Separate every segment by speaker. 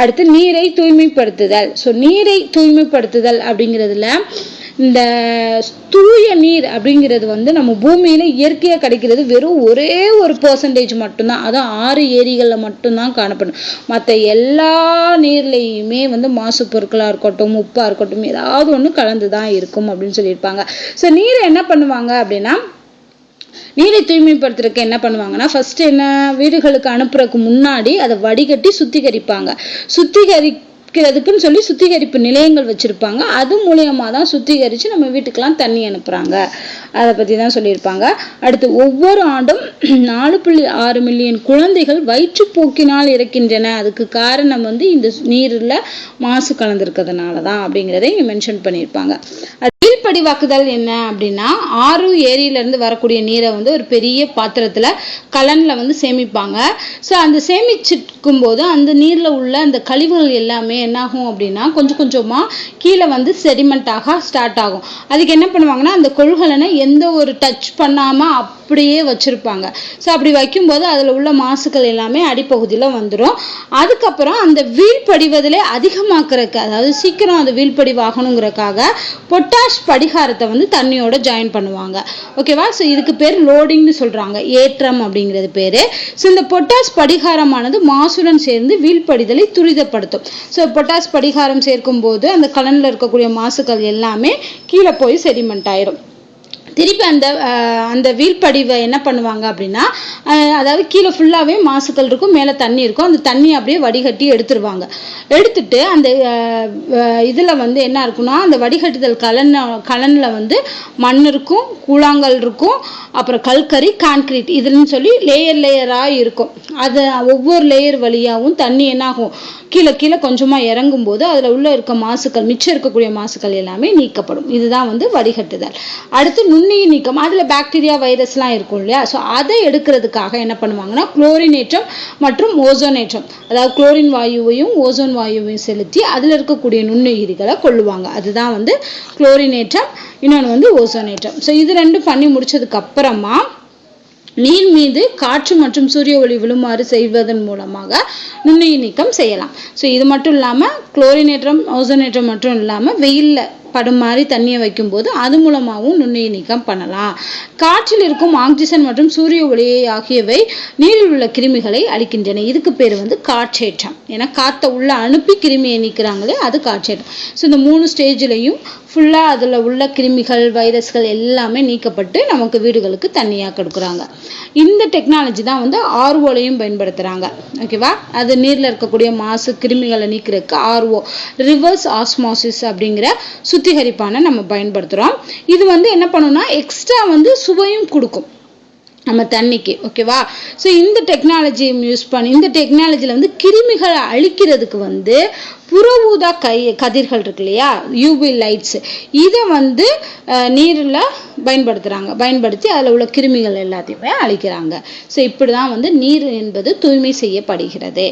Speaker 1: அடுத்து நீரை தூய்மைப்படுத்துதல். ஸோ நீரை தூய்மைப்படுத்துதல் அப்படிங்கிறதுல இந்த தூய நீர் அப்படிங்கிறது வந்து நம்ம பூமியில் இயற்கையாக கிடைக்கிறது வெறும் ஒரே ஒரு பர்சன்டேஜ் மட்டும்தான். அதுவும் ஆறு ஏரிகளில் மட்டும்தான் காணப்படும். மற்ற எல்லா நீர்லேயுமே வந்து மாசு பொருட்களாக இருக்கட்டும் உப்பாக இருக்கட்டும் ஏதாவது ஒன்று கலந்து தான் இருக்கும் அப்படின்னு சொல்லியிருப்பாங்க. ஸோ நீரை என்ன பண்ணுவாங்க அப்படின்னா நீரை தூய்மைப்படுத்துறதுக்கு என்ன பண்ணுவாங்கன்னா ஃபர்ஸ்ட் என்ன வீடுகளுக்கு அனுப்புறதுக்கு முன்னாடி அதை வடிகட்டி சுத்திகரிப்பாங்க. சுத்திகரிக்கிறதுக்குன்னு சொல்லி சுத்திகரிப்பு நிலையங்கள் வச்சிருப்பாங்க. அது மூலியமா தான் சுத்திகரிச்சு நம்ம வீட்டுக்கெல்லாம் தண்ணி அனுப்புறாங்க. அதை பத்தி தான் சொல்லியிருப்பாங்க. அடுத்து ஒவ்வொரு ஆண்டும் நாலு புள்ளி ஆறு மில்லியன் குழந்தைகள் வயிற்றுப்போக்கினால் இறக்கின்றன. அதுக்கு காரணம் வந்து இந்த நீர்ல மாசு கலந்திருக்கிறதுனால தான் அப்படிங்கிறதை இங்க மென்ஷன் பண்ணியிருப்பாங்க. கீழ்ப்படிவாக்குதல் என்ன அப்படின்னா ஆறு ஏரியிலேருந்து வரக்கூடிய நீரை வந்து ஒரு பெரிய பாத்திரத்தில் கலனில் வந்து சேமிப்பாங்க. ஸோ அந்த சேமிச்சிருக்கும் போது அந்த நீரில் உள்ள அந்த கழிவுகள் எல்லாமே என்னாகும் அப்படின்னா கொஞ்சம் கொஞ்சமாக கீழே வந்து செடிமெண்ட் ஆக ஸ்டார்ட் ஆகும். அதுக்கு என்ன பண்ணுவாங்கன்னா அந்த கொள்கலனை எந்த ஒரு டச் பண்ணாமல் அப்படியே வச்சுருப்பாங்க. ஸோ அப்படி வைக்கும்போது அதில் உள்ள மாசுக்கள் எல்லாமே அடிப்பகுதியில் வந்துடும் அதுக்கப்புறம் அந்த வீழ்படிவதிலே அதிகமாக்குறதுக்கு அதாவது சீக்கிரம் அது வீழ்படிவாகணுங்கிறக்காக பொட்டாஷ் படிகாரத்தை வந்து தண்ணியோட ஜாயின் பண்ணுவாங்க. ஓகேவா ஸோ இதுக்கு பேர் லோடிங்னு சொல்கிறாங்க ஏற்றம் அப்படிங்கிறது பேர். ஸோ இந்த பொட்டாஷ் படிகாரமானது மாசுடன் சேர்ந்து வீழ்படிதலை துரிதப்படுத்தும். ஸோ பொட்டாஷ் படிகாரம் சேர்க்கும் போது அந்த கலனில் இருக்கக்கூடிய மாசுக்கள் எல்லாமே கீழே போய் செடிமெண்ட் ஆயிரும். திருப்பி அந்த அந்த வீழ்படிவை என்ன பண்ணுவாங்க அப்படின்னா அதாவது கீழே ஃபுல்லாகவே மாசுக்கள் இருக்கும் மேலே தண்ணி இருக்கும். அந்த தண்ணி அப்படியே வடிகட்டி எடுத்துருவாங்க. எடுத்துட்டு அந்த இதில் வந்து என்ன இருக்குன்னா அந்த வடிகட்டுதல் கலன் கலனில் வந்து மண் இருக்கும் கூழாங்கல் இருக்கும் அப்புறம் கல்கரி கான்கிரீட் இதுன்னு சொல்லி லேயர் லேயராக இருக்கும். அது ஒவ்வொரு லேயர் வழியாகவும் தண்ணி என்னாகும்? கீழே கீழே கொஞ்சமாக இறங்கும் போது அதில் உள்ள இருக்க மாசுக்கள் மிச்சம் இருக்கக்கூடிய மாசுக்கள் எல்லாமே நீக்கப்படும். இதுதான் வந்து வடிகட்டுதல். அடுத்து நுண்ணுயிர் நீக்கம். அதில் பாக்டீரியா வைரஸ்லாம் இருக்கும் இல்லையா? ஸோ அதை எடுக்கிறதுக்காக என்ன பண்ணுவாங்கன்னா குளோரினேற்றம் மற்றும் ஓசோனேற்றம் அதாவது குளோரின் வாயுவையும் ஓசோன் வாயுவையும் செலுத்தி அதில் இருக்கக்கூடிய நுண்ணுயிரிகளை கொள்ளுவாங்க அதுதான் வந்து குளோரினேற்றம் இன்னொன்று வந்து ஓசோனேற்றம் ஸோ இது ரெண்டும் பண்ணி முடிச்சதுக்கு அப்புறமா நீர் மீது காற்று மற்றும் சூரிய ஒளி விழுமாறு செய்வதன் மூலமாக நுண்ணுயிர் நீக்கம் செய்யலாம். ஸோ இது மட்டும் இல்லாமல் குளோரினேற்றம் ஓசோனேற்றம் மட்டும் இல்லாமல் வெயில்ல படும் மாதிரி தண்ணியை வைக்கும்போது அது மூலமாகவும் நுண்ணுயிர் நீக்கம் பண்ணலாம். காற்றில் இருக்கும் ஆக்சிஜன் மற்றும் சூரிய ஒளி ஆகியவை நீரில் உள்ள கிருமிகளை அழிக்கின்றன. இதுக்கு பேர் வந்து காற்றேற்றம். ஏன்னா காற்றை உள்ள அனுப்பி கிருமியை நீக்கிறாங்களே அது காற்றேற்றம். ஸோ இந்த மூணு ஸ்டேஜ்லையும் ஃபுல்லாக அதில் உள்ள கிருமிகள் வைரஸ்கள் எல்லாமே நீக்கப்பட்டு நமக்கு வீடுகளுக்கு தண்ணியாக கொடுக்குறாங்க. இந்த டெக்னாலஜி தான் வந்து ஆர்ஓலையும் பயன்படுத்துகிறாங்க ஓகேவா அது நீரில் இருக்கக்கூடிய மாசு கிருமிகளை நீக்கிறதுக்கு ஆர்ஓ ரிவர்ஸ் ஆஸ்மாசிஸ் அப்படிங்கிற சுத்திகரிப்பானை நம்ம பயன்படுத்துகிறோம் இது வந்து என்ன பண்ணுன்னா எக்ஸ்ட்ரா வந்து சுவையும் கொடுக்கும். நம்ம தண்ணிக்கு ஓகேவா ஸோ இந்த டெக்னாலஜி யூஸ் பண்ணி இந்த டெக்னாலஜியில் வந்து கிருமிகளை அழிக்கிறதுக்கு வந்து புற ஊதா கை கதிர்கள் இருக்கு இல்லையா? யூவி லைட்ஸ் இதை வந்து நீரில் பயன்படுத்துகிறாங்க பயன்படுத்தி அதில் உள்ள கிருமிகள் எல்லாத்தையுமே அழிக்கிறாங்க. ஸோ இப்படி தான் வந்து நீர் என்பது தூய்மை செய்யப்படுகிறது.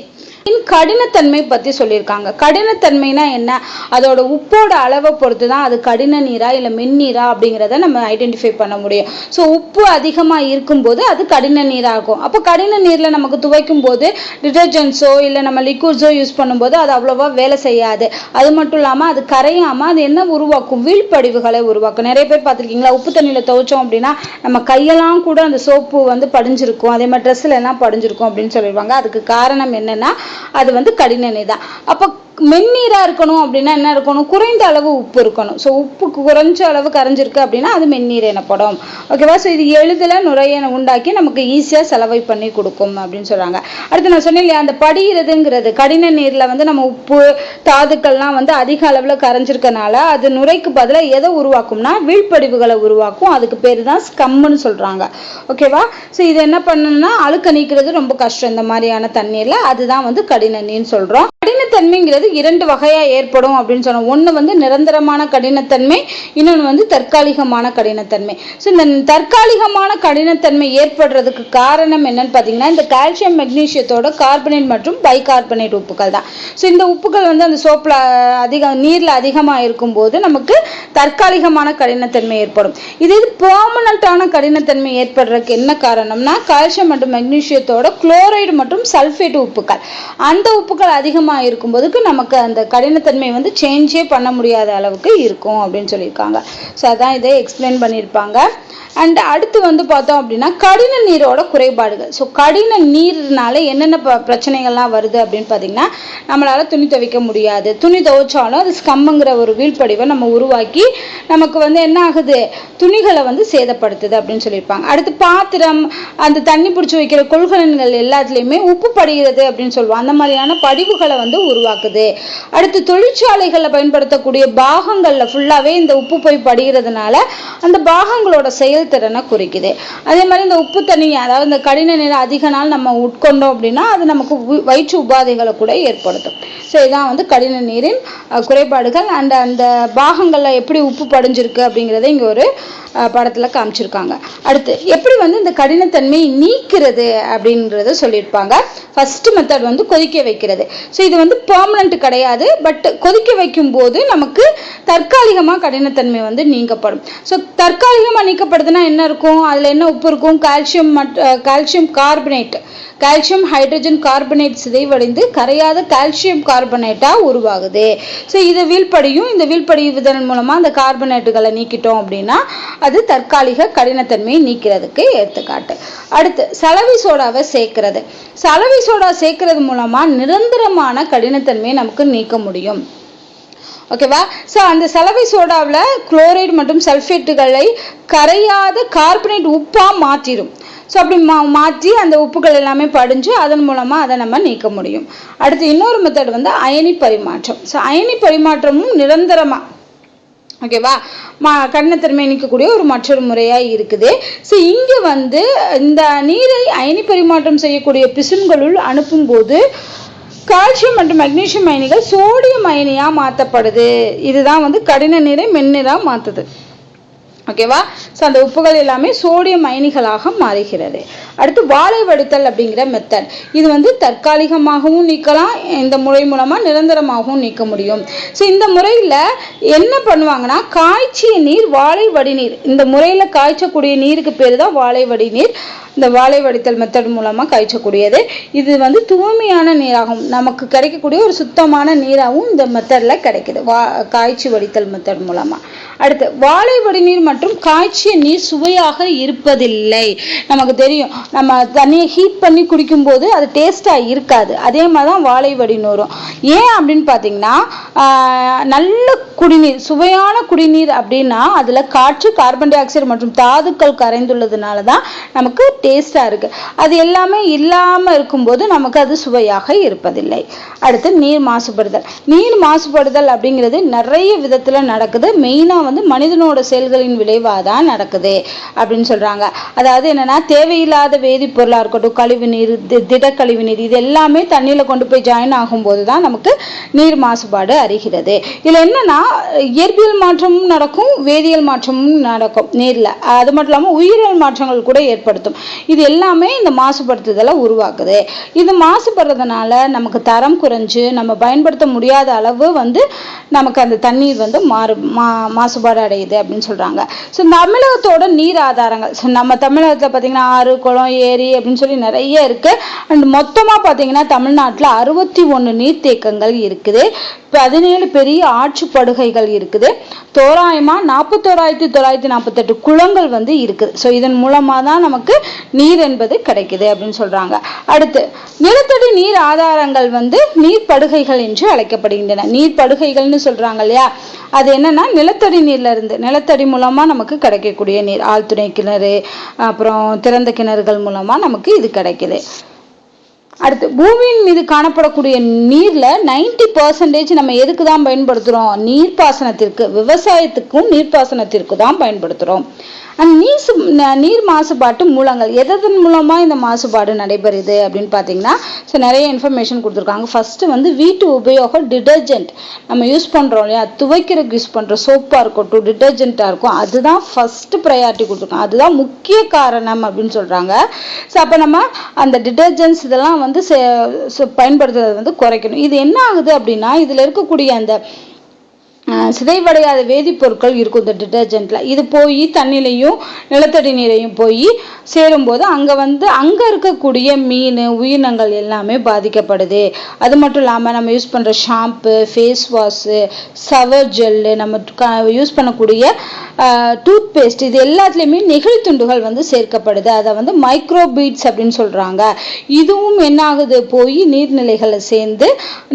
Speaker 1: இன் கடினத்தன்மை பற்றி சொல்லியிருக்காங்க. கடினத்தன்மைனா என்ன? அதோட உப்போட அளவை பொறுத்து தான் அது கடின நீரா இல்லை மென்னீரா அப்படிங்கிறத நம்ம ஐடென்டிஃபை பண்ண முடியும். ஸோ உப்பு அதிகமாக இருக்கும் போது அது கடின நீரா இருக்கும் அப்போ கடின நீரில் நமக்கு துவைக்கும் போது டிடர்ஜென்ட்ஸோ இல்லை நம்ம லிக்விட்ஸோ யூஸ் பண்ணும்போது அது அவ்வளோவா வேலை செய்யாது. அது மட்டும் இல்லாமல் அது கரையாமல் அது என்ன உருவாக்கும்? வீழ்படிவுகளை உருவாக்கும். நிறைய பேர் பார்த்துருக்கீங்களா? உப்பு தண்ணியில் துவைச்சோம் அப்படின்னா நம்ம கையெல்லாம் கூட அந்த சோப்பு வந்து படிஞ்சிருக்கும். அதே மாதிரி ட்ரெஸ்ஸில் எல்லாம் படிஞ்சிருக்கும் அப்படின்னு சொல்லிடுவாங்க. அதுக்கு காரணம் என்னென்னா அது வந்து கடின நீர் தான். அப்போ மென்னீராக இருக்கணும் அப்படின்னா என்ன இருக்கணும்? குறைந்த அளவு உப்பு இருக்கணும். ஸோ உப்பு குறைஞ்ச அளவு கரைஞ்சிருக்கு அப்படின்னா அது மென்னீர் எனப்படும். ஓகேவா ஸோ இது எளிதில் நுரையை உண்டாக்கி நமக்கு ஈஸியாக செலவை பண்ணி கொடுக்கும் அப்படின்னு சொல்கிறாங்க அடுத்து நான் சொன்னேன் இல்லையா அந்த படிகிறதுங்கிறது கடின நீரில் வந்து நம்ம உப்பு தாதுக்கள்லாம் வந்து அதிக அளவில் கரைஞ்சிருக்கனால அது நுரைக்கு பதிலாக எதை உருவாக்கும்னா வீழ்படிவுகளை உருவாக்கும். அதுக்கு பேர் தான் ஸ்கம்முன்னு சொல்கிறாங்க ஓகேவா ஸோ இது என்ன பண்ணணும்னா அழுக்க நீக்கிறது ரொம்ப கஷ்டம். இந்த மாதிரியான தண்ணீரில் அதுதான் வந்து கடின நீர்னு சொல்கிறோம் கடினத்தன்மைங்கிறது இரண்டு வகையாக ஏற்படும் அப்படின்னு சொன்னோம். ஒன்று வந்து நிரந்தரமான கடினத்தன்மை இன்னொன்று வந்து தற்காலிகமான கடினத்தன்மை. ஸோ இந்த தற்காலிகமான கடினத்தன்மை ஏற்படுறதுக்கு காரணம் என்னன்னு பார்த்தீங்கன்னா இந்த கால்சியம் மெக்னீசியத்தோட கார்பனேட் மற்றும் பைகார்பனேட் உப்புகள் தான். ஸோ இந்த உப்புகள் வந்து அந்த சோப்பில் அதிகம் நீரில் அதிகமாக இருக்கும்போது நமக்கு தற்காலிகமான கடினத்தன்மை ஏற்படும். இது இது பர்மனண்ட்டான கடினத்தன்மை ஏற்படுறதுக்கு என்ன காரணம்னா கால்சியம் மற்றும் மெக்னீஷியத்தோட குளோரைடு மற்றும் சல்ஃபேட் உப்புகள் அந்த உப்புகள் அதிகமாக இருக்கும் இருக்கும்போதுக்கு நமக்கு அந்த கடினத்தன்மை வந்து சேஞ்சே பண்ண முடியாத அளவுக்கு இருக்கும் அப்படின்னு சொல்லியிருக்காங்க. ஸோ அதான் இதை எக்ஸ்பிளைன் பண்ணியிருப்பாங்க. அண்ட் அடுத்து வந்து பார்த்தோம் அப்படின்னா கடின நீரோட குறைபாடுகள். ஸோ கடின நீர்னால என்னென்ன ப- பிரச்சனைகள்லாம் வருது அப்படின்னு பார்த்தீங்கன்னா நம்மளால் துணி துவைக்க முடியாது. துணி துவைச்சாலும் அது ஸ்கம்முங்கிற ஒரு வீழ்படிவை நம்ம உருவாக்கி நமக்கு வந்து என்ன ஆகுது? துணிகளை வந்து சேதப்படுத்துது அப்படின்னு சொல்லியிருப்பாங்க. அடுத்து பாத்திரம் அந்த தண்ணி பிடிச்சி வைக்கிற கொள்கலன்கள் எல்லாத்துலேயுமே உப்பு படிகிறது அப்படின்னு சொல்லுவோம். அந்த மாதிரியான படிவுகளை வந்து உருவாக்குது. அடுத்து தொழிற்சாலைகளில் பயன்படுத்தக்கூடிய பாகங்களில் ஃபுல்லாகவே இந்த உப்பு போய் படிகிறதுனால அந்த பாகங்களோட செயல் செயல்திறனை குறிக்குது. அதே மாதிரி இந்த உப்பு தண்ணி அதாவது இந்த கடின நீர் அதிக நாள் நம்ம உட்கொண்டோம் அப்படின்னா அது நமக்கு வயிற்று உபாதைகளை கூட ஏற்படுத்தும். ஸோ இதான் வந்து கடின நீரின் குறைபாடுகள். அண்ட் அந்த பாகங்களில் எப்படி உப்பு படிஞ்சிருக்கு அப்படிங்கிறத இங்கே ஒரு படத்தில் காமிச்சிருக்காங்க. அடுத்து எப்படி வந்து இந்த கடினத்தன்மையை நீக்கிறது அப்படின்றத சொல்லியிருப்பாங்க. ஃபஸ்ட்டு மெத்தட் வந்து கொதிக்க வைக்கிறது. ஸோ இது வந்து பெர்மனண்ட் கிடையாது பட் கொதிக்க வைக்கும் போது நமக்கு தற்காலிகமாக கடினத்தன்மை வந்து நீக்கப்படும் ஸோ தற்காலிகமாக நீக்கப்படுது நீக்கப்படுதுன்னா என்ன இருக்கும்? அதில் என்ன உப்பு இருக்கும்? கால்சியம் மட் calcium carbonate calcium hydrogen carbonate சிதைவடைந்து கரையாத கால்சியம் கார்பனேட்டாக உருவாகுது. ஸோ இது வீழ்படியும் இந்த வீழ்படிவதன் மூலமாக அந்த கார்பனேட்டுகளை நீக்கிட்டோம் அப்படின்னா அது தற்காலிக கடினத்தன்மையை நீக்கிறதுக்கு எடுத்துக்காட்டு. அடுத்து சலவை சோடாவை சேர்க்கிறது. சலவை சோடா சேர்க்கறது மூலமாக நிரந்தரமான கடினத்தன்மையை நமக்கு நீக்க முடியும். ஓகேவா? ஸோ அந்த சலவை சோடாவில் குளோரைடு மற்றும் சல்ஃபேட்டுகளை கரையாத கார்பனேட் உப்பாக மாற்றிடும். ஸோ அப்படி மா மாற்றி அந்த உப்புகள் எல்லாமே படிஞ்சு அதன் மூலமாக அதை நம்ம நீக்க முடியும். அடுத்து இன்னொரு மெத்தட் வந்து அயனி பரிமாற்றம். ஸோ அயனி பரிமாற்றமும் நிரந்தரமாக ஓகேவா? மா கடினத்தன்மை நீக்கக்கூடிய ஒரு மற்றொரு முறையாக இருக்குது. ஸோ இங்கே வந்து இந்த நீரை அயனி பரிமாற்றம் செய்யக்கூடிய பிசுன்களுள் அனுப்பும்போது கால்சியம் மற்றும் மெக்னீஷியம் அயனிகள் சோடியம் அயனியா மாற்றப்படுது. இதுதான் வந்து கடின நீரை மென்னிறா மாற்றுது. ஓகேவா ஸோ அந்த உப்புகள் எல்லாமே சோடியம் அயனிகளாக மாறுகிறது. அடுத்து வாழை வடித்தல் அப்படிங்கிற மெத்தட் இது வந்து தற்காலிகமாகவும் நீக்கலாம் இந்த முறை மூலமாக நிரந்தரமாகவும் நீக்க முடியும். ஸோ இந்த முறையில் என்ன பண்ணுவாங்கன்னா காய்ச்சிய நீர் வாழை வடிநீர். இந்த முறையில் காய்ச்சக்கூடிய நீருக்கு பேர் தான் வாழை வடிநீர். இந்த வாழை வடித்தல் மெத்தட் மூலமாக காய்ச்சக்கூடியது இது வந்து தூய்மையான நீராகும். நமக்கு கிடைக்கக்கூடிய ஒரு சுத்தமான நீராகவும் இந்த மெத்தடில் கிடைக்குது. வா காய்ச்சி வடித்தல் மெத்தட் மூலமாக அடுத்து வாழை வடிநீர் மற்றும் காய்ச்சிய நீர் சுவையாக இருப்பதில்லை. நமக்கு தெரியும். நம்ம தண்ணியை ஹீட் பண்ணி குடிக்கும்போது அது டேஸ்ட்டாக இருக்காது. அதே மாதிரி தான் வாழை வடிநூறும் ஏன் அப்படின்னு பார்த்தீங்கன்னா நல்ல குடிநீர் சுவையான குடிநீர் அப்படின்னா அதில் காற்று கார்பன் டை ஆக்சைடு மற்றும் தாதுக்கள் கரைந்துள்ளதுனால தான் நமக்கு டேஸ்டாக இருக்குது அது எல்லாமே இல்லாமல் இருக்கும்போது நமக்கு அது சுவையாக இருப்பதில்லை. அடுத்து நீர் மாசுபடுதல். நீர் மாசுபடுதல் அப்படிங்கிறது நிறைய விதத்தில் நடக்குது. மெயினாக வந்து மனிதனோட செயல்களின் விளைவாக தான் நடக்குது அப்படின்னு சொல்கிறாங்க அதாவது என்னன்னா தேவையில்லாத வேதிப்பொருளாக இருக்கட்டும் கழிவு நீர் தி- திடக்கழிவு நீர் இது எல்லாமே தண்ணியில் கொண்டு போய் ஜாயின் ஆகும்போது தான் நமக்கு நீர் மாசுபாடு அறிகிறது. இதில் என்னென்னா இயற்பியல் மாற்றமும் நடக்கும் வேதியியல் மாற்றமும் நடக்கும். நீரில். அது மட்டும் இல்லாமல் உயிரியல் மாற்றங்கள் கூட ஏற்படுத்தும். இது எல்லாமே இந்த மாசுபடுத்துதலை உருவாக்குது. இது மாசுபடுறதுனால நமக்கு தரம் குறைஞ்சு நம்ம பயன்படுத்த முடியாத அளவு வந்து நமக்கு அந்த தண்ணீர் வந்து மாறு மா மாசுபாடு அடையுது அப்படின்னு சொல்றாங்க. ஸோ தமிழகத்தோட நீர் ஆதாரங்கள் ஸோ நம்ம தமிழகத்தில் பார்த்திங்கன்னா ஆறு குளம் ஏரி அப்படின்னு சொல்லி நிறைய இருக்கு. அண்ட் மொத்தமாக பார்த்திங்கன்னா தமிழ்நாட்டில் அறுபத்தி ஒன்று நீர்த்தேக்கங்கள் இருக்குது. பதினேழு பெரிய ஆற்றுப்படுகைகள் இருக்குது. தோராயமா நாற்பத்தோராயிரத்தி தொள்ளாயிரத்தி நாற்பத்தெட்டு குளங்கள் வந்து இருக்குது. ஸோ இதன் மூலமாக தான் நமக்கு நீர் என்பது கிடைக்குது அப்படின்னு சொல்றாங்க. அடுத்து நிலத்தடி நீர் ஆதாரங்கள் வந்து நீர்ப்படுகைகள் என்று அழைக்கப்படுகின்றன. நீர்ப்படுகைகள்னு சொல்றாங்க இல்லையா? அது என்னன்னா நிலத்தடி நீர்ல இருந்து நிலத்தடி மூலமா நமக்கு கிடைக்கக்கூடிய நீர். ஆழ்துணை கிணறு அப்புறம் திறந்த கிணறுகள் மூலமா நமக்கு இது கிடைக்குது. அடுத்து பூமியின் மீது காணப்படக்கூடிய நீர்ல 90% பர்சன்டேஜ் நம்ம எதுக்கு தான் பயன்படுத்துறோம்? நீர்ப்பாசனத்திற்கு விவசாயத்துக்கும் நீர்ப்பாசனத்திற்கு தான் பயன்படுத்துறோம். அந்த நீர் சு- நீர் மாசுபாட்டு மூலங்கள் எதன் மூலமாக இந்த மாசுபாடு நடைபெறுது அப்படின்னு பார்த்தீங்கன்னா ஸோ நிறைய இன்ஃபர்மேஷன் கொடுத்துருக்காங்க. ஃபஸ்ட்டு வந்து வீட்டு உபயோக டிடர்ஜென்ட் நம்ம யூஸ் பண்ணுறோம் இல்லையா? துவைக்கிறதுக்கு யூஸ் பண்ணுற சோப்பாக இருக்கட்டும் டிடர்ஜென்ட்டாக இருக்கும் அதுதான் ஃபஸ்ட்டு ப்ரையாரிட்டி கொடுத்துருக்காங்க. அதுதான் முக்கிய காரணம் அப்படின்னு சொல்கிறாங்க ஸோ அப்போ நம்ம அந்த டிடர்ஜென்ட்ஸ் இதெல்லாம் வந்து பயன்படுத்துறது பயன்படுத்துறதை வந்து குறைக்கணும். இது என்ன ஆகுது அப்படின்னா இதில் இருக்கக்கூடிய அந்த சிதைவடையாத வேதிப்பொருட்கள் இருக்கும் இந்த டிட்டர்ஜென்ட்டில் இது போய் தண்ணிலையும் நிலத்தடி நீரையும் போய் சேரும்போது அங்கே வந்து அங்கே இருக்கக்கூடிய மீன் உயிரினங்கள் எல்லாமே பாதிக்கப்படுது. அது மட்டும் இல்லாமல் நம்ம யூஸ் பண்ணுற shampoo face wash shower gel நம்ம யூஸ் பண்ணக்கூடிய டூத் பேஸ்ட் இது எல்லாத்துலேயுமே நெகிழி துண்டுகள் வந்து சேர்க்கப்படுது. அதை வந்து மைக்ரோபீட்ஸ் அப்படின்னு சொல்கிறாங்க இதுவும் என்ன ஆகுது? போய் நீர்நிலைகளை சேர்ந்து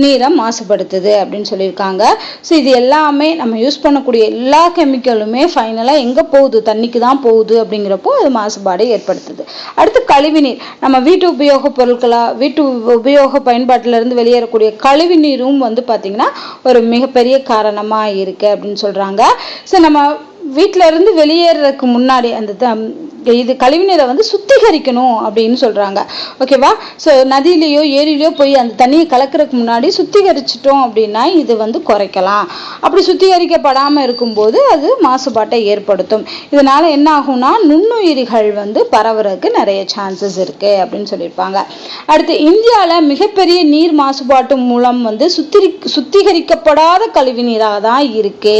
Speaker 1: நீரை மாசுபடுத்துது அப்படின்னு சொல்லியிருக்காங்க. ஸோ இது எல்லாமே நம்ம யூஸ் பண்ணக்கூடிய எல்லா கெமிக்கலுமே ஃபைனலாக எங்கே போகுது? தண்ணிக்கு தான் போகுது அப்படிங்கிறப்போ அது மாசுபாடு ஏற்படுத்துது. அடுத்து கழிவுநீர். நம்ம வீட்டு உபயோக பொருட்களா வீட்டு உபயோக பயன்பாட்டிலிருந்து வெளியேறக்கூடிய கழிவு நீரும் வந்து பார்த்திங்கன்னா ஒரு மிகப்பெரிய காரணமாக இருக்கு அப்படின்னு சொல்றாங்க. ஸோ நம்ம வீட்ல இருந்து வெளியேறதுக்கு முன்னாடி அந்த த- இது கழிவுநீரை வந்து சுத்திகரிக்கணும் அப்படின்னு சொல்றாங்க. ஓகேவா ஸோ நதியிலையோ ஏரியிலையோ போய் அந்த தண்ணியை கலக்கறதுக்கு முன்னாடி சுத்திகரிச்சிட்டோம் அப்படின்னா இது வந்து குறைக்கலாம். அப்படி சுத்திகரிக்கப்படாமல் இருக்கும்போது அது மாசுபாட்டை ஏற்படுத்தும். இதனால என்ன ஆகும்னா நுண்ணுயிரிகள் வந்து பரவுறதுக்கு நிறைய சான்சஸ் இருக்கு அப்படின்னு சொல்லியிருப்பாங்க. அடுத்து இந்தியாவில் மிகப்பெரிய நீர் மாசுபாட்டு மூலம் வந்து சுத்திரி சுத்திகரிக்கப்படாத கழிவு நீராக தான் இருக்கு.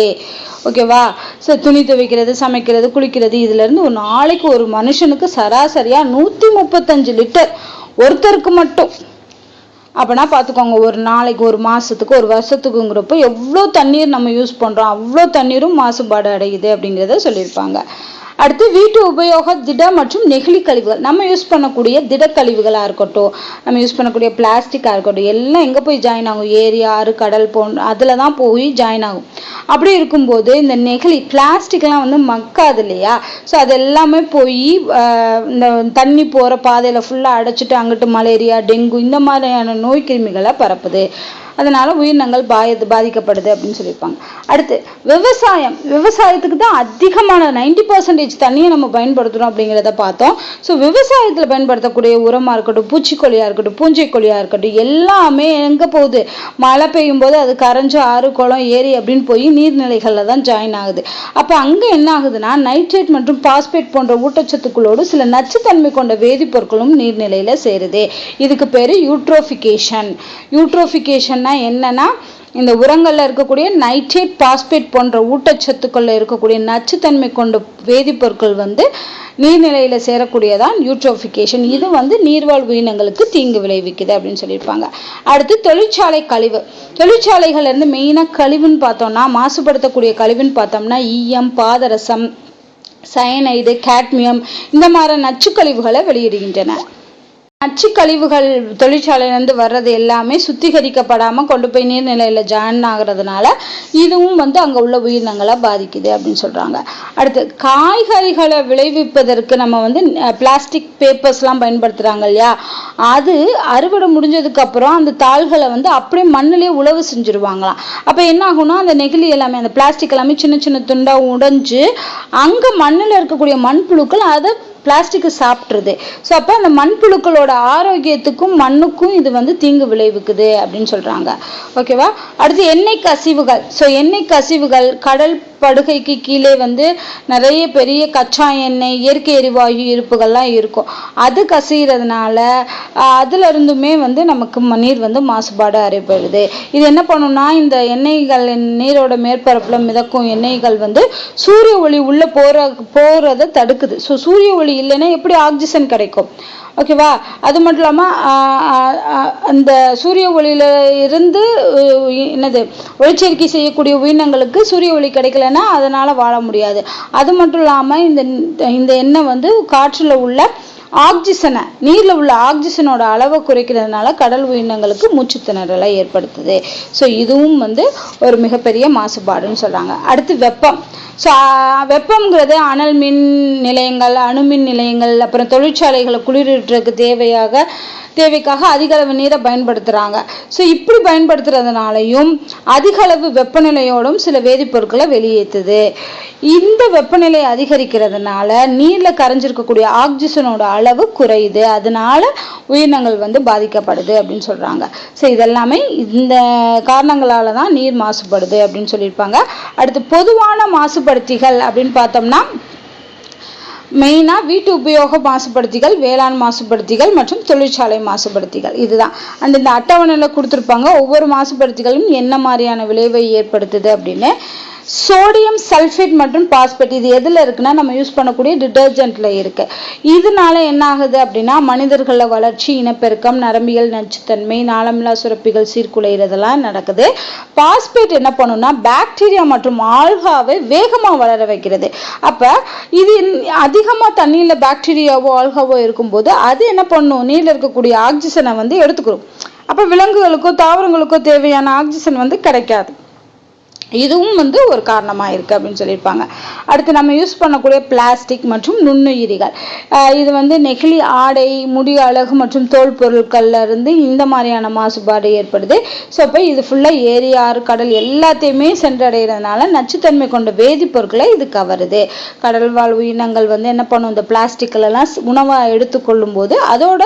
Speaker 1: ஓகேவா ஸோ துணி துவைக்கிறது சமைக்கிறது குளிக்கிறது இதுல இருந்து ஒரு நாளைக்கு ஒரு மனுஷனுக்கு சராசரியா நூத்தி முப்பத்தஞ்சு லிட்டர். ஒருத்தருக்கு மட்டும். அப்படின்னா பார்த்துக்கோங்க ஒரு நாளைக்கு ஒரு மாசத்துக்கு ஒரு வருஷத்துக்குங்கிறப்போ எவ்வளோ தண்ணீர் நம்ம யூஸ் பண்றோம் அவ்வளோ தண்ணீரும் மாசுபாடு அடையுது அப்படிங்கிறத சொல்லியிருப்பாங்க. அடுத்து வீட்டு உபயோக திட மற்றும் நெகிழி கழிவுகள். நம்ம யூஸ் பண்ணக்கூடிய திட இருக்கட்டும் நம்ம யூஸ் பண்ணக்கூடிய பிளாஸ்டிக்காக இருக்கட்டும் எல்லாம் எங்கே போய் ஜாயின் ஆகும்? ஏரி ஆறு கடல் போன்ற அதில் தான் போய் ஜாயின் ஆகும். அப்படி இருக்கும்போது இந்த நெகிழி பிளாஸ்டிக்லாம் வந்து மக்காது இல்லையா? ஸோ அது எல்லாமே போய் இந்த தண்ணி போகிற பாதையில் ஃபுல்லாக அடைச்சிட்டு அங்கிட்டு மலேரியா டெங்கு இந்த மாதிரியான நோய் கிருமிகளை பரப்புது. அதனால் உயிரினங்கள் பாயது பாதிக்கப்படுது அப்படின்னு சொல்லியிருப்பாங்க. அடுத்து விவசாயம். விவசாயத்துக்கு தான் அதிகமான நைன்டி பர்சன்டேஜ் தண்ணியை நம்ம பயன்படுத்துகிறோம் அப்படிங்கிறத பார்த்தோம். ஸோ விவசாயத்தில் பயன்படுத்தக்கூடிய உரமாக இருக்கட்டும் பூச்சிக்கொல்லியாக இருக்கட்டும் பூஞ்சைக்கொல்லியாக இருக்கட்டும் எல்லாமே எங்கே போகுது? மழை பெய்யும் போது அது கரைஞ்சு ஆறு குளம் ஏரி அப்படின்னு போய் நீர்நிலைகளில் தான் ஜாயின் ஆகுது. அப்போ அங்கே என்ன ஆகுதுன்னா நைட்ரேட் மற்றும் பாஸ்பேட் போன்ற ஊட்டச்சத்துக்களோடு சில நச்சுத்தன்மை கொண்ட வேதிப்பொருட்களும் நீர்நிலையில் சேருது. இதுக்கு பேர் யூட்ரோஃபிகேஷன் யூட்ரோஃபிகேஷன்னா என்னன்னா இந்த உரங்களில் இருக்கக்கூடிய நைட்ரேட் பாஸ்பேட் போன்ற ஊட்டச்சத்துக்களில் இருக்கக்கூடிய நச்சுத்தன்மை கொண்ட வேதிப்பொருட்கள் வந்து நீர்நிலையில் சேரக்கூடியதான் யூட்ரோஃபிகேஷன். இது வந்து நீர்வாழ் உயிரினங்களுக்கு தீங்கு விளைவிக்குது அப்படின்னு சொல்லியிருப்பாங்க. அடுத்து தொழிற்சாலை கழிவு. தொழிற்சாலைகள்லேருந்து மெயினாக கழிவுன்னு பார்த்தோம்னா மாசுபடுத்தக்கூடிய கழிவுன்னு பார்த்தோம்னா ஈயம் பாதரசம் சயனைடு கேட்மியம் இந்த மாதிரி நச்சுக்கழிவுகளை வெளியிடுகின்றன. நச்சுக்கழிவுகள் தொழிற்சாலையிலேருந்து வர்றது எல்லாமே சுத்திகரிக்கப்படாமல் கொண்டு போய் நீர்நிலையில் ஜாயின் ஆகிறதுனால இதுவும் வந்து அங்கே உள்ள உயிரினங்களை பாதிக்குது அப்படின்னு சொல்கிறாங்க அடுத்து காய்கறிகளை விளைவிப்பதற்கு நம்ம வந்து பிளாஸ்டிக் பேப்பர்ஸ்லாம் பயன்படுத்துகிறாங்க இல்லையா? அது அறுவடை முடிஞ்சதுக்கு அப்புறம் அந்த தாள்களை வந்து அப்படியே மண்ணிலே உழவு செஞ்சுருவாங்களாம். அப்போ என்ன ஆகும்னா அந்த நெகிழி எல்லாமே அந்த பிளாஸ்டிக் எல்லாமே சின்ன சின்ன துண்டாக உடைஞ்சு அங்கே மண்ணில் இருக்கக்கூடிய மண்புழுக்கள் அதை பிளாஸ்டிக்கு சாப்பிட்ருது ஸோ அப்போ அந்த மண்புழுக்களோட ஆரோக்கியத்துக்கும் மண்ணுக்கும் இது வந்து தீங்கு விளைவிக்குது அப்படின்னு சொல்கிறாங்க ஓகேவா அடுத்து எண்ணெய் கசிவுகள். ஸோ எண்ணெய் கசிவுகள் கடல் படுகைக்கு கீழே வந்து நிறைய பெரிய கச்சா எண்ணெய் இயற்கை எரிவாயு இருப்புகள்லாம் இருக்கும். அது கசிகிறதுனால ஆஹ் அதுல இருந்துமே வந்து நமக்கு நீர் வந்து மாசுபாடு ஏற்படுது இது என்ன பண்ணும்னா இந்த எண்ணெய்கள் நீரோட மேற்பரப்புல மிதக்கும் எண்ணெய்கள் வந்து சூரிய ஒளி உள்ள போற போறதை தடுக்குது. ஸோ சூரிய ஒளி இல்லைன்னா எப்படி ஆக்சிஜன் கிடைக்கும்? ஓகேவா அது மட்டும் இல்லாமல் அந்த சூரிய ஒளியில் இருந்து என்னது ஒளிச்சேர்க்கை செய்யக்கூடிய உயிரினங்களுக்கு சூரிய ஒளி கிடைக்கலன்னா அதனால் வாழ முடியாது. அது மட்டும் இல்லாமல் இந்த இந்த எண்ணெய் வந்து காற்றில் உள்ள ஆக்சிஜனை நீரில் உள்ள ஆக்சிஜனோட அளவை குறைக்கிறதுனால கடல் உயிரினங்களுக்கு மூச்சு திணறலை ஏற்படுத்துது. ஸோ இதுவும் வந்து ஒரு மிகப்பெரிய மாசுபாடுன்னு சொல்கிறாங்க அடுத்து வெப்பம். ஸோ வெப்பம்ங்கிறது அனல் மின் நிலையங்கள் அணுமின் நிலையங்கள் அப்புறம் தொழிற்சாலைகளை குளிரூட்டுறதுக்கு தேவையாக தேவைக்காக அதிக அளவு நீரை பயன்படுத்துகிறாங்க ஸோ இப்படி பயன்படுத்துறதுனாலையும் அதிக அளவு வெப்பநிலையோடும் சில வேதிப்பொருட்களை வெளியேற்றுது இந்த வெப்பநிலை அதிகரிக்கிறதுனால நீரில் கரைஞ்சிருக்கக்கூடிய ஆக்சிஜனோட அளவு குறையுது. அதனால உயிரினங்கள் வந்து பாதிக்கப்படுது அப்படின்னு சொல்கிறாங்க ஸோ இதெல்லாமே இந்த காரணங்களால தான் நீர் மாசுபடுது அப்படின்னு சொல்லியிருப்பாங்க. அடுத்து பொதுவான மாசுபடுத்திகள் அப்படின்னு பார்த்தோம்னா மெயினாக வீட்டு உபயோக மாசுபடுத்திகள் வேளாண் மாசுபடுத்திகள் மற்றும் தொழிற்சாலை மாசுபடுத்திகள். இதுதான். அந்த இந்த அட்டவணையில் கொடுத்துருப்பாங்க ஒவ்வொரு மாசுபடுத்திகளும் என்ன மாதிரியான விளைவை ஏற்படுத்துது அப்படின்னு. சோடியம் சல்ஃபேட் மற்றும் பாஸ்பேட் இது எதில் இருக்குன்னா நம்ம யூஸ் பண்ணக்கூடிய டிட்டர்ஜென்ட்ல இருக்கு. இதனால என்ன ஆகுது அப்படின்னா மனிதர்களில் வளர்ச்சி இனப்பெருக்கம் நரம்பியல் நச்சுத்தன்மை நாளமில்லா சுரப்பிகள் சீர்குலைகிறதெல்லாம் நடக்குது. பாஸ்பேட் என்ன பண்ணுன்னா பாக்டீரியா மற்றும் ஆல்காவை வேகமாக வளர வைக்கிறது. அப்போ இது அதிகமாக தண்ணியில் பாக்டீரியாவோ ஆல்காவோ இருக்கும்போது அது என்ன பண்ணும்? நீரில் இருக்கக்கூடிய ஆக்சிஜனை வந்து எடுத்துக்கிறோம் அப்போ விலங்குகளுக்கோ தாவரங்களுக்கோ தேவையான ஆக்சிஜன் வந்து கிடைக்காது. இதுவும் வந்து ஒரு காரணமாக இருக்குது அப்படின்னு சொல்லியிருப்பாங்க. அடுத்து நம்ம யூஸ் பண்ணக்கூடிய பிளாஸ்டிக் மற்றும் நுண்ணுயிரிகள். இது வந்து நெகிழி ஆடை முடி அழகு மற்றும் தோல் பொருட்கள்ல இருந்து இந்த மாதிரியான மாசுபாடு ஏற்படுது. ஸோ அப்போ இது ஃபுல்லாக ஏரி ஆறு கடல் எல்லாத்தையுமே சென்றடைகிறதுனால நச்சுத்தன்மை கொண்ட வேதிப்பொருட்களை இது கவருது. கடல் வாழ் உயிரினங்கள் வந்து என்ன பண்ணும்? இந்த பிளாஸ்டிக்கிலலாம் உணவாக எடுத்துக்கொள்ளும் போது அதோட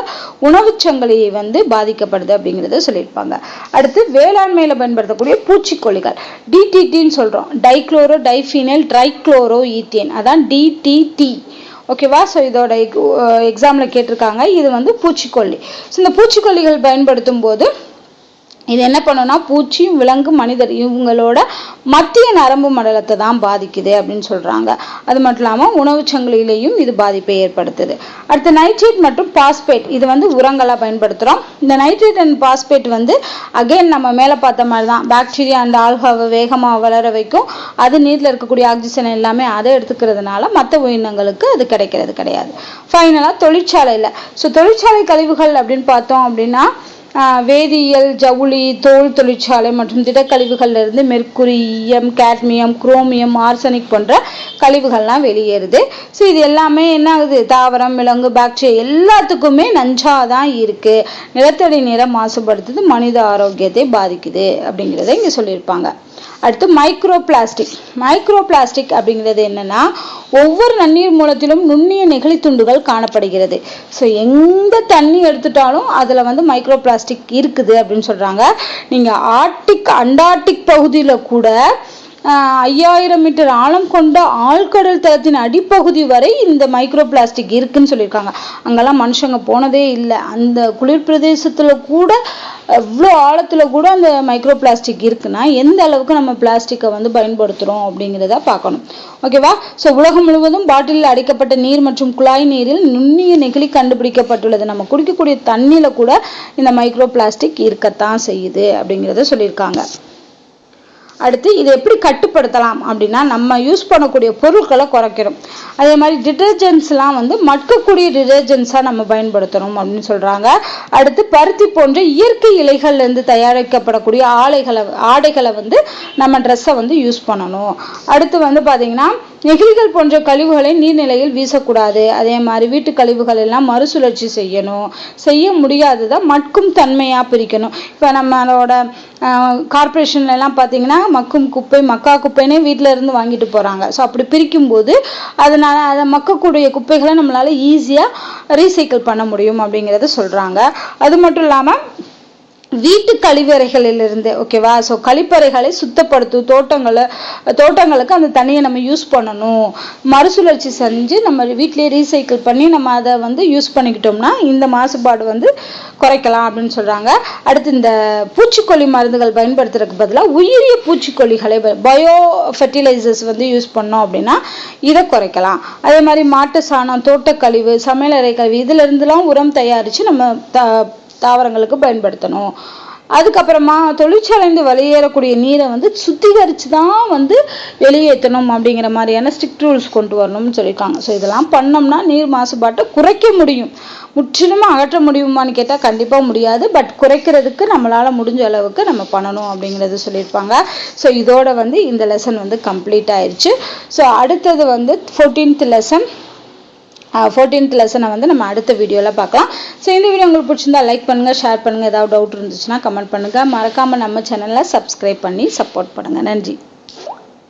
Speaker 1: உணவுச்சங்கிலி வந்து பாதிக்கப்படுது அப்படிங்கிறத சொல்லியிருப்பாங்க. அடுத்து வேளாண்மையில் பயன்படுத்தக்கூடிய பூச்சிக்கொல்லிகள். டி டிடிடின்னு சொல்கிறோம் டைக்ளோரோ டைஃபினைல் ட்ரைக்ளோரோ ஈத்தேன் அதான் டிடிடி ஓகேவா ஸோ இதோட எக்ஸாமில் uh, கேட்டிருக்காங்க. இது வந்து பூச்சிக்கொல்லி. ஸோ இந்த பூச்சிக்கொல்லிகள் பயன்படுத்தும் போது இது என்ன பண்ணுன்னா பூச்சி விலங்கு மனிதர் இவங்களோட மத்திய நரம்பு மண்டலத்தை தான் பாதிக்குது அப்படின்னு சொல்கிறாங்க அது மட்டும் இல்லாமல் உணவு சங்கிலியிலையும் இது பாதிப்பை ஏற்படுத்துது. அடுத்து நைட்ரேட் மற்றும் பாஸ்பேட் இது வந்து உரங்களாக பயன்படுத்துகிறோம் இந்த நைட்ரேட் அண்ட் பாஸ்பேட் வந்து அகைன் நம்ம மேலே பார்த்த மாதிரி தான். பாக்டீரியா அந்த ஆல்காவை வேகமாக வளர வைக்கும். அது நீரில் இருக்கக்கூடிய ஆக்சிஜன் எல்லாமே அதை எடுத்துக்கிறதுனால மற்ற உயிரினங்களுக்கு அது கிடைக்கிறது கிடையாது. ஃபைனலாக தொழிற்சாலையில். ஸோ தொழிற்சாலை கழிவுகள் அப்படின்னு பார்த்தோம் அப்படின்னா வேதியியல் ஜவுளி தோல் தொழிற்சாலை மற்றும் திடக்கழிவுகள்லேருந்து மெர்க்குரியம் கேட்மியம் குரோமியம் ஆர்சனிக் போன்ற கழிவுகள்லாம் வெளியேறுது. ஸோ இது எல்லாமே என்ன ஆகுது? தாவரம் விலங்கு பாக்டீரியா எல்லாத்துக்குமே நஞ்சாக தான் இருக்குது நிலத்தடி நீரை மாசுபடுத்துது மனித ஆரோக்கியத்தை பாதிக்குது அப்படிங்கிறத இங்கே சொல்லியிருப்பாங்க. அடுத்து மைக்ரோ பிளாஸ்டிக் மைக்ரோ பிளாஸ்டிக் அப்படிங்கிறது என்னன்னா ஒவ்வொரு நன்னீர் மூலத்திலும் நுண்ணிய நெகிழி துண்டுகள் காணப்படுகிறது. ஸோ எந்த தண்ணி எடுத்துட்டாலும் அதில் வந்து மைக்ரோ பிளாஸ்டிக் இருக்குது அப்படின்னு சொல்கிறாங்க நீங்கள் ஆர்டிக் அண்டார்டிக் பகுதியில் கூட ஐயாயிரம் மீட்டர் ஆழம் கொண்ட ஆழ்கடல் தளத்தின் அடிப்பகுதி வரை இந்த மைக்ரோ பிளாஸ்டிக் இருக்குன்னு சொல்லியிருக்காங்க. அங்கெல்லாம் மனுஷங்க போனதே இல்லை. அந்த குளிர் பிரதேசத்தில் கூட எவ்வளோ ஆழத்தில் கூட அந்த மைக்ரோ பிளாஸ்டிக் இருக்குன்னா எந்த அளவுக்கு நம்ம பிளாஸ்டிக்கை வந்து பயன்படுத்துகிறோம் அப்படிங்கிறத பார்க்கணும். ஓகேவா ஸோ உலகம் முழுவதும் பாட்டிலில் அடைக்கப்பட்ட நீர் மற்றும் குழாய் நீரில் நுண்ணிய நெகிழி கண்டுபிடிக்கப்பட்டுள்ளது. நம்ம குடிக்கக்கூடிய தண்ணியில் கூட இந்த மைக்ரோ பிளாஸ்டிக் இருக்கத்தான் செய்யுது அப்படிங்கிறத சொல்லியிருக்காங்க. அடுத்து இதை எப்படி கட்டுப்படுத்தலாம் அப்படின்னா நம்ம யூஸ் பண்ணக்கூடிய பொருட்களை குறைக்கணும். அதே மாதிரி டிட்டர்ஜென்ட்ஸ்லாம் வந்து மட்கக்கூடிய டிட்டர்ஜென்ட்ஸாக நம்ம பயன்படுத்தணும் அப்படின்னு சொல்கிறாங்க அடுத்து பருத்தி போன்ற இயற்கை இலைகள்லேருந்து தயாரிக்கப்படக்கூடிய ஆலைகளை ஆடைகளை வந்து நம்ம ட்ரெஸ்ஸை வந்து யூஸ் பண்ணணும். அடுத்து வந்து பார்த்திங்கன்னா நெகிழிகள் போன்ற கழிவுகளை நீர்நிலையில் வீசக்கூடாது. அதே மாதிரி வீட்டு கழிவுகள் எல்லாம் மறுசுழற்சி செய்யணும். செய்ய முடியாததை மட்கும் தன்மையாக பிரிக்கணும். இப்போ நம்மளோட கார்பரேஷன்ல பார்த்தீங்கன்னா மக்கும் குப்பை மக்கா குப்பைன்னு வீட்டில் இருந்து வாங்கிட்டு போகிறாங்க ஸோ அப்படி பிரிக்கும் போது அதை மக்கக்கூடிய குப்பைகளை நம்மளால் ஈஸியாக ரீசைக்கிள் பண்ண முடியும் அப்படிங்கிறத சொல்கிறாங்க அது மட்டும் இல்லாமல் வீட்டு கழிவறைகளிலிருந்து ஓகேவா ஸோ கழிப்பறைகளை சுத்தப்படுத்தும் தோட்டங்களை தோட்டங்களுக்கு அந்த தண்ணியை நம்ம யூஸ் பண்ணணும். மறுசுழற்சி செஞ்சு நம்ம வீட்டிலேயே ரீசைக்கிள் பண்ணி நம்ம அதை வந்து யூஸ் பண்ணிக்கிட்டோம்னா இந்த மாசுபாடு வந்து குறைக்கலாம் அப்படின்னு சொல்கிறாங்க அடுத்து இந்த பூச்சிக்கொல்லி மருந்துகள் பயன்படுத்துறதுக்கு பதிலாக உயிரிய பூச்சிக்கொல்லிகளை பயோ ஃபெர்டிலைசர்ஸ் வந்து யூஸ் பண்ணோம் அப்படின்னா இதை குறைக்கலாம். அதே மாதிரி மாட்டு சாணம் தோட்டக்கழிவு சமையலறை கழிவு இதிலிருந்துலாம் உரம் தயாரித்து நம்ம த தாவரங்களுக்கு பயன்படுத்தணும். அதுக்கப்புறமா தொழிற்சாலைந்து வெளியேறக்கூடிய நீரை வந்து சுத்திகரித்து தான் வந்து வெளியேற்றணும் அப்படிங்கிற மாதிரியான ஸ்ட்ரிக்ட் ரூல்ஸ் கொண்டு வரணும்னு சொல்லியிருக்காங்க. ஸோ இதெல்லாம் பண்ணோம்னா நீர் மாசுபாட்டை குறைக்க முடியும். முற்றிலும் அகற்ற முடியுமான்னு கேட்டால் கண்டிப்பாக முடியாது. பட் குறைக்கிறதுக்கு நம்மளால் முடிஞ்ச அளவுக்கு நம்ம பண்ணணும் அப்படிங்கிறது சொல்லியிருப்பாங்க. ஸோ இதோட வந்து இந்த லெசன் வந்து கம்ப்ளீட் ஆயிடுச்சு ஸோ அடுத்தது வந்து ஃபோர்டீன்த் லெசன் ஃபோர்டீன்த் லெசனை வந்து நம்ம அடுத்த வீடியோவில் பார்க்கலாம். ஸோ இந்த வீடியோ உங்களுக்கு பிடிச்சிருந்தா லைக் பண்ணுங்கள் ஷேர் பண்ணுங்கள் ஏதாவது டவுட் இருந்துச்சுன்னா கமெண்ட் பண்ணுங்கள் மறக்காமல் நம்ம சேனலில் சப்ஸ்கிரைப் பண்ணி சப்போர்ட் பண்ணுங்கள் நன்றி.